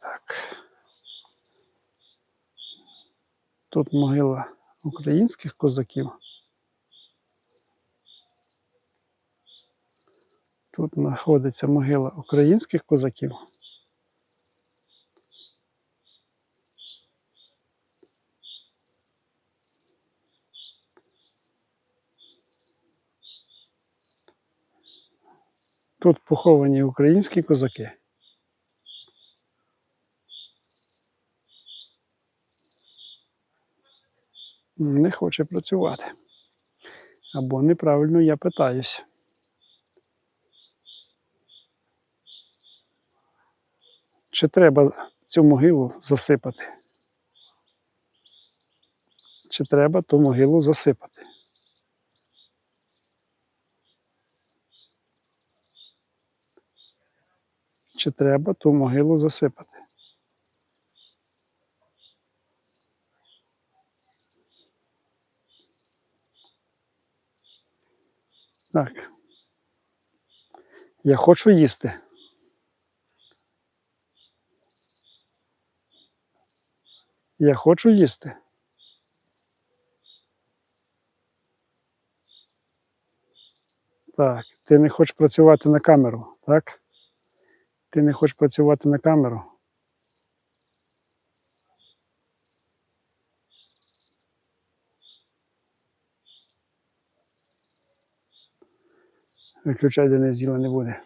Так. Тут могила українських козаків. Тут знаходиться могила українських козаків. Тут поховані українські козаки. Не хоче працювати. Або неправильно я питаюсь. Чи треба цю могилу засипати? Чи треба ту могилу засипати? Чи треба ту могилу засипати? Так. Я хочу їсти. Я хочу їсти. Так, ти не хочеш працювати на камеру, так? Ти не хочеш працювати на камеру. Виключай, де не з'їла не буде.